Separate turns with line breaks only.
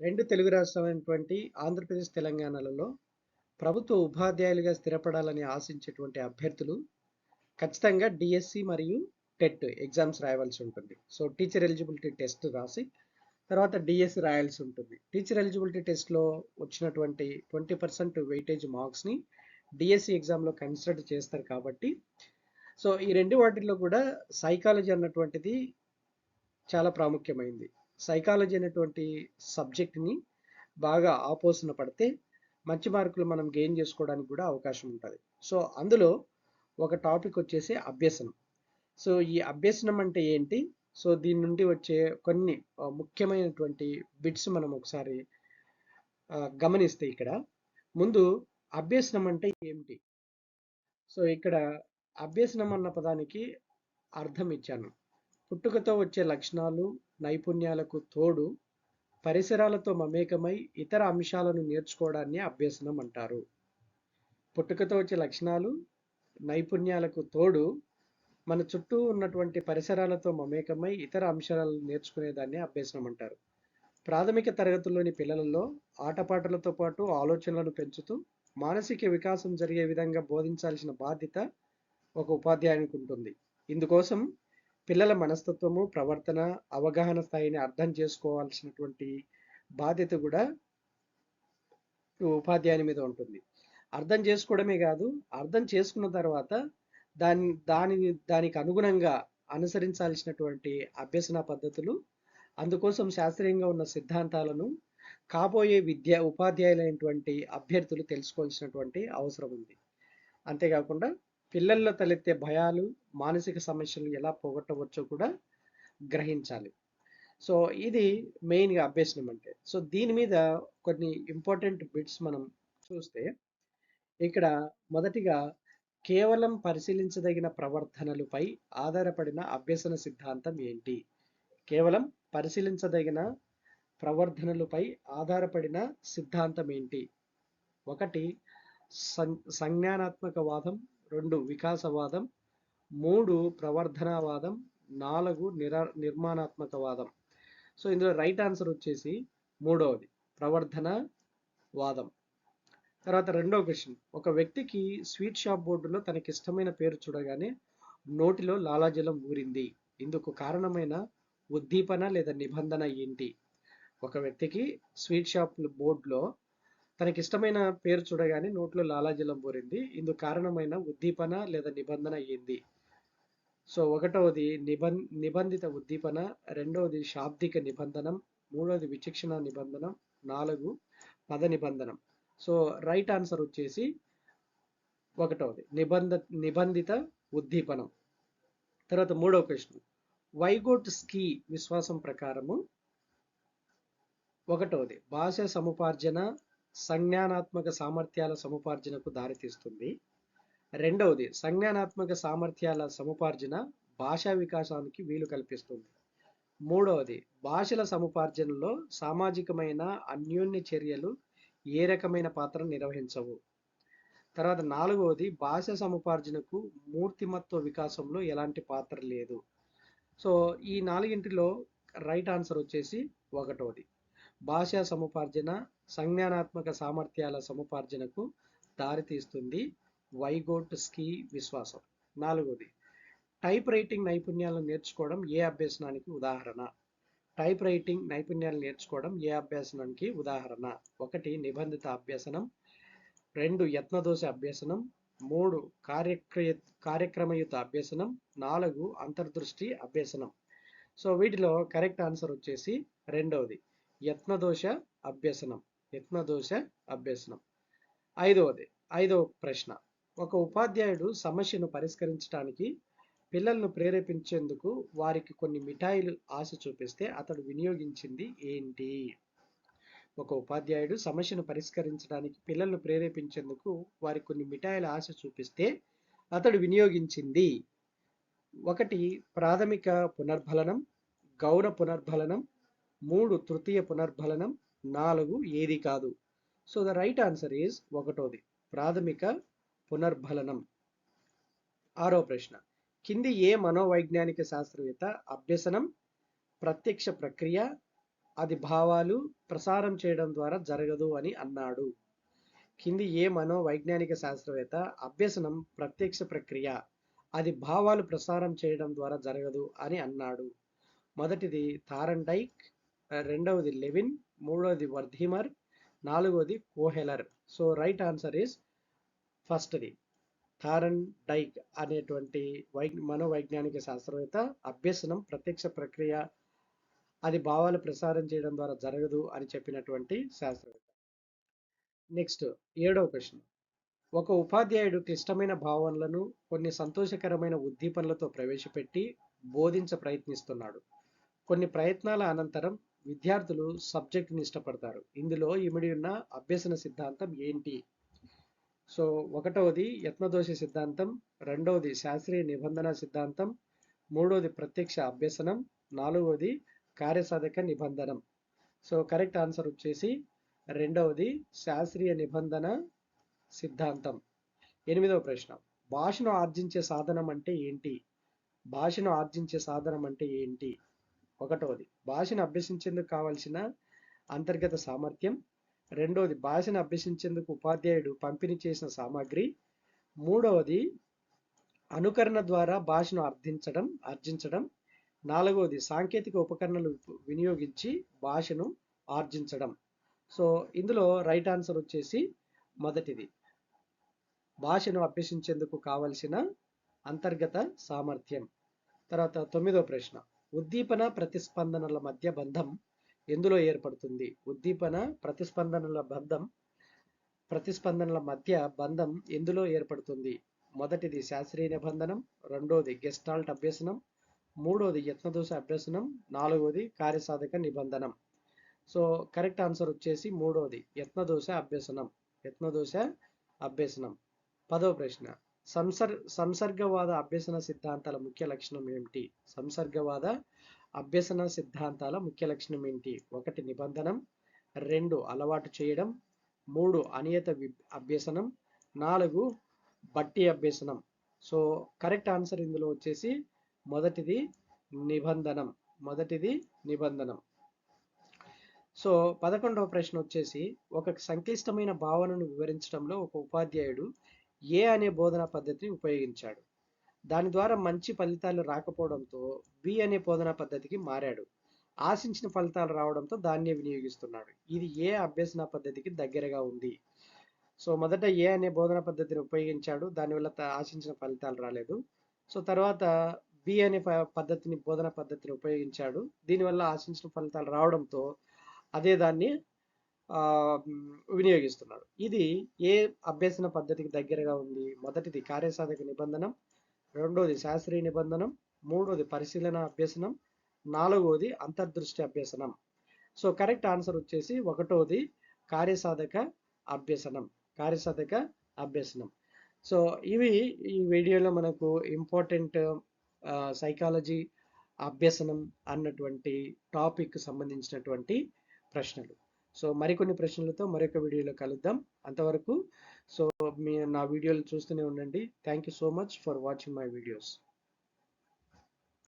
రెండు తెలుగు రాష్ట్రమైనటువంటి ఆంధ్రప్రదేశ్, తెలంగాణలలో ప్రభుత్వ ఉపాధ్యాయులుగా స్థిరపడాలని ఆశించేటువంటి అభ్యర్థులు ఖచ్చితంగా డిఎస్సి మరియు టెట్ ఎగ్జామ్స్ రాయవలసి ఉంటుంది. సో, టీచర్ ఎలిజిబిలిటీ టెస్ట్ రాసి తర్వాత డిఎస్సి రాయాల్సి ఉంటుంది. టీచర్ ఎలిజిబిలిటీ టెస్ట్‌లో వచ్చినటువంటి 20% వెయిటేజ్ మార్క్స్‌ని డిఎస్సి ఎగ్జామ్‌లో కన్సిడర్ చేస్తారు కాబట్టి, సో, ఈ రెండు వాటిల్లో కూడా సైకాలజీ అన్నటువంటిది చాలా ప్రాముఖ్యమైంది. సైకాలజీ అనేటువంటి సబ్జెక్ట్‌ని బాగా ఆపోసన పడితే మంచి మార్కులు మనం గెయిన్ చేసుకోవడానికి కూడా అవకాశం ఉంటుంది సో, అందులో ఒక టాపిక్ వచ్చేసి అభ్యసనం. సో, ఈ అభ్యసనం అంటే ఏంటి? సో, దీని నుండి వచ్చే కొన్ని ముఖ్యమైనటువంటి బిట్స్ మనం ఒకసారి గమనిస్తే ఇక్కడ ముందు అభ్యసనం అంటే ఏమిటి? సో, ఇక్కడ అభ్యసనం అన్న పదానికి అర్థం ఇచ్చాను. పుట్టుకతో వచ్చే లక్షణాలు, నైపుణ్యాలకు తోడు పరిసరాలతో మమేకమై ఇతర అంశాలను నేర్చుకోవడాన్ని అభ్యసనం అంటారు. పుట్టుకతో వచ్చే లక్షణాలు, నైపుణ్యాలకు తోడు మన చుట్టూ ఉన్నటువంటి పరిసరాలతో మమేకమై ఇతర అంశాలను నేర్చుకునేదాన్ని అభ్యసనం అంటారు. ప్రాథమిక తరగతుల్లోని పిల్లలలో ఆటపాటలతో పాటు ఆలోచనలను పెంచుతూ మానసిక వికాసం జరిగే విధంగా బోధించాల్సిన బాధ్యత ఒక ఉపాధ్యాయునికి ఉంటుంది. ఇందుకోసం పిల్లల మనస్తత్వము, ప్రవర్తన, అవగాహన స్థాయిని అర్థం చేసుకోవాల్సినటువంటి బాధ్యత కూడా ఉపాధ్యాయుని మీద ఉంటుంది. అర్థం చేసుకోవడమే కాదు, అర్థం చేసుకున్న తర్వాత దాని దాని దానికి అనుగుణంగా అనుసరించాల్సినటువంటి అభ్యసన పద్ధతులు, అందుకోసం శాస్త్రీయంగా ఉన్న సిద్ధాంతాలను కాబోయే విద్యా ఉపాధ్యాయులైనటువంటి అభ్యర్థులు తెలుసుకోవాల్సినటువంటి అవసరం ఉంది. అంతేకాకుండా పిల్లల్లో తలెత్తే భయాలు, మానసిక సమస్యలు ఎలా పోగొట్టవచ్చో కూడా గ్రహించాలి. సో, ఇది మెయిన్‌గా అభ్యసనం అంటే. సో, దీని మీద కొన్ని ఇంపార్టెంట్ బిట్స్ మనం చూస్తే ఇక్కడ మొదటిగా కేవలం పరిశీలించదగిన ప్రవర్తనలపై ఆధారపడిన అభ్యసన సిద్ధాంతం ఏంటి? కేవలం పరిశీలించదగిన ప్రవర్ధనలపై ఆధారపడిన సిద్ధాంతం ఏంటి? ఒకటి సం సంజ్ఞానాత్మకవాదం, రెండు వికాసవాదం, మూడు ప్రవర్ధనవాదం, నాలుగు నిర నిర్మాణాత్మకవాదం. సో, ఇందులో రైట్ ఆన్సర్ వచ్చేసి మూడవది ప్రవర్ధన వాదం తర్వాత రెండో క్వశ్చన్ ఒక వ్యక్తికి స్వీట్ షాప్ బోర్డులో తనకిష్టమైన పేరు చూడగానే నోటిలో లాలాజలం ఊరింది. ఇందుకు కారణమైన ఉద్దీపన లేదా నిబంధన ఏంటి? ఒక వ్యక్తికి స్వీట్ షాప్ బోర్డులో తనకిష్టమైన పేరు చూడగానే నోట్లో లాలాజలం పోరింది ఇందుకు కారణమైన ఉద్దీపన లేదా నిబంధన ఏంది? సో, ఒకటవది నిబం నిబంధిత ఉద్దీపన, రెండవది శాబ్దిక నిబంధనం, మూడవది విచక్షణ నిబంధనం, నాలుగు పద నిబంధనం. సో, రైట్ ఆన్సర్ వచ్చేసి ఒకటవది నిబంధ నిబంధిత ఉద్దీపనం. తర్వాత మూడవ ప్రశ్న వైగోట్ స్కీ విశ్వాసం ప్రకారము ఒకటవది భాష సముపార్జన సంజ్ఞానాత్మక సామర్థ్యాల సముపార్జనకు దారితీస్తుంది. రెండవది సంజ్ఞానాత్మక సామర్థ్యాల సముపార్జన భాషా వికాసానికి వీలు కల్పిస్తుంది. మూడవది భాషల సముపార్జనలో సామాజికమైన అన్యోన్య చర్యలు ఏ రకమైన పాత్ర నిర్వహించవు. తర్వాత నాలుగవది భాష సముపార్జనకు మూర్తిమత్వ వికాసంలో ఎలాంటి పాత్ర లేదు. సో, ఈ నాలుగింటిలో రైట్ ఆన్సర్ వచ్చేసి ఒకటవది. భాషా సముపార్జన సంజ్ఞానాత్మక సామర్థ్యాల సముపార్జనకు దారితీస్తుంది వైగోట్ స్కీ విశ్వాసం. నాలుగవది టైప్ రైటింగ్ నైపుణ్యాలను నేర్చుకోవడం ఏ అభ్యసనానికి ఉదాహరణ? టైప్ రైటింగ్ నైపుణ్యాలు నేర్చుకోవడం ఏ అభ్యసనానికి ఉదాహరణ? ఒకటి నిబంధిత అభ్యసనం, రెండు యత్నదోష అభ్యసనం, మూడు కార్యక్రయ కార్యక్రమయుత అభ్యసనం, నాలుగు అంతర్దృష్టి అభ్యసనం. సో, వీటిలో కరెక్ట్ ఆన్సర్ వచ్చేసి రెండవది యత్నదోష అభ్యసనం. యత్నదోష అభ్యసనం. ఐదవది ఐదవ ప్రశ్న ఒక ఉపాధ్యాయుడు సమస్యను పరిష్కరించడానికి పిల్లలను ప్రేరేపించేందుకు వారికి కొన్ని మిఠాయిలు ఆశ చూపిస్తే అతడు వినియోగించింది ఏంటి? ఒక ఉపాధ్యాయుడు సమస్యను పరిష్కరించడానికి పిల్లలను ప్రేరేపించేందుకు వారికి కొన్ని మిఠాయిల ఆశ చూపిస్తే అతడు వినియోగించింది ఒకటి ప్రాథమిక పునర్బలనం, గౌణ పునర్బలనం, మూడు తృతీయ పునర్బలనం, నాలుగు ఏది కాదు. So, the right answer is ఒకటోది ప్రాథమిక పునర్బలనం. ఆరో ప్రశ్న కింది ఏ మనోవైజ్ఞానిక శాస్త్రవేత్త అభ్యసనం ప్రత్యక్ష ప్రక్రియ, అది భావాలు ప్రసారం చేయడం ద్వారా జరగదు అని అన్నాడు కింది ఏ మనోవైజ్ఞానిక శాస్త్రవేత్త అభ్యసనం ప్రత్యక్ష ప్రక్రియ అది భావాలు ప్రసారం చేయడం ద్వారా జరగదు అని అన్నాడు మొదటిది థారండైక్ రెండవది లెవిన్ మూడవది వర్ధీమర్ నాలుగవది Kohler. So right answer is ఫస్ట్ది థారన్ డైక్ అనేటువంటి వై మనోవైజ్ఞానిక శాస్త్రవేత్త. అభ్యసనం ప్రత్యక్ష ప్రక్రియ అది భావాలు ప్రసారం చేయడం ద్వారా జరగదు అని చెప్పినటువంటి శాస్త్రవేత్త. నెక్స్ట్ ఏడవ క్వశ్చన్ ఒక ఉపాధ్యాయుడు క్లిష్టమైన భావనలను కొన్ని సంతోషకరమైన ఉద్దీపనలతో ప్రవేశపెట్టి బోధించ ప్రయత్నిస్తున్నాడు. కొన్ని ప్రయత్నాల అనంతరం విద్యార్థులు సబ్జెక్టుని ఇష్టపడతారు. ఇందులో ఇమిడి ఉన్న అభ్యసన సిద్ధాంతం ఏంటి? సో ఒకటవది యత్నదోష సిద్ధాంతం రెండవది శాస్త్రీయ నిబంధన సిద్ధాంతం మూడవది ప్రత్యక్ష అభ్యసనం నాలుగవది కార్యసాధక నిబంధనం. సో కరెక్ట్ ఆన్సర్ వచ్చేసి రెండవది శాస్త్రీయ నిబంధన సిద్ధాంతం. ఎనిమిదవ ప్రశ్న. భాషను ఆర్జించే సాధనం అంటే ఏంటి? భాషను ఆర్జించే సాధనం అంటే ఏంటి? ఒకటవది భాషను అభ్యసించేందుకు కావలసిన అంతర్గత సామర్థ్యం. రెండవది భాషను అభ్యసించేందుకు ఉపాధ్యాయుడు పంపిణీ చేసిన సామాగ్రి. మూడవది అనుకరణ ద్వారా భాషను అర్థించడం ఆర్జించడం. నాలుగవది సాంకేతిక ఉపకరణలు వినియోగించి భాషను ఆర్జించడం. సో ఇందులో రైట్ ఆన్సర్ వచ్చేసి మొదటిది భాషను అభ్యసించేందుకు కావలసిన అంతర్గత సామర్థ్యం. తర్వాత తొమ్మిదో ప్రశ్న ఉద్దీపన ప్రతిస్పందనల మధ్య బంధం ఎందులో ఏర్పడుతుంది? ఉద్దీపన ప్రతిస్పందనల బంధం ప్రతిస్పందనల మధ్య బంధం ఎందులో ఏర్పడుతుంది? మొదటిది శాస్త్రీయ నిబంధనం రెండోది గెస్టాల్ట్ అభ్యసనం మూడోది యత్నదోష అభ్యసనం నాలుగోది కార్యసాధక నిబంధనం. సో కరెక్ట్ ఆన్సర్ వచ్చేసి మూడోది యత్నదోష అభ్యసనం యత్నదోష అభ్యసనం. పదో ప్రశ్న. సంసర్ సంసర్గవాద అభ్యసన సిద్ధాంతాల ముఖ్య లక్షణం ఏమిటి? సంసర్గవాద అభ్యసన సిద్ధాంతాల ముఖ్య లక్షణం ఏంటి? ఒకటి నిబంధనం. రెండు అలవాటు చేయడం. మూడు అనియత అభ్యసనం. నాలుగు బట్టి అభ్యసనం. సో కరెక్ట్ ఆన్సర్ ఇందులో వచ్చేసి మొదటిది నిబంధనం. మొదటిది నిబంధనం. సో పదకొండవ ప్రశ్న వచ్చేసి ఒక సంక్లిష్టమైన భావనను వివరించడంలో ఒక ఉపాధ్యాయుడు ఏ అనే బోధనా పద్ధతిని ఉపయోగించాడు. దాని ద్వారా మంచి ఫలితాలు రాకపోవడంతో బి అనే బోధనా పద్ధతికి మారాడు. ఆశించిన ఫలితాలు రావడంతో దాన్నే వినియోగిస్తున్నాడు. ఇది ఏ అభ్యసన పద్ధతికి దగ్గరగా ఉంది? సో మొదట ఏ అనే బోధన పద్ధతిని ఉపయోగించాడు. దానివల్ల ఆశించిన ఫలితాలు రాలేదు. సో తర్వాత బి అనే పద్ధతిని బోధన పద్ధతిని ఉపయోగించాడు. దీనివల్ల ఆశించిన ఫలితాలు రావడంతో అదే దాన్ని వినియోగిస్తున్నాడు. ఇది ఏ అభ్యసన పద్ధతికి దగ్గరగా ఉంది? మొదటిది కార్యసాధక నిబంధనం రెండోది శాస్త్రీయ నిబంధనం మూడోది పరిశీలన అభ్యసనం నాలుగోది అంతర్దృష్టి అభ్యసనం. సో కరెక్ట్ ఆన్సర్ వచ్చేసి ఒకటోది కార్యసాధక అభ్యసనం కార్యసాధక అభ్యసనం. సో ఇవి ఈ వీడియోలో మనకు ఇంపార్టెంట్ సైకాలజీ అభ్యసనం అన్నటువంటి టాపిక్ సంబంధించినటువంటి ప్రశ్నలు. సో మరికొన్ని ప్రశ్నలతో మరొక వీడియోలో కలుద్దాం. అంతవరకు సో మీ నా వీడియోలు చూస్తూనే ఉండండి. Thank you so much for watching my videos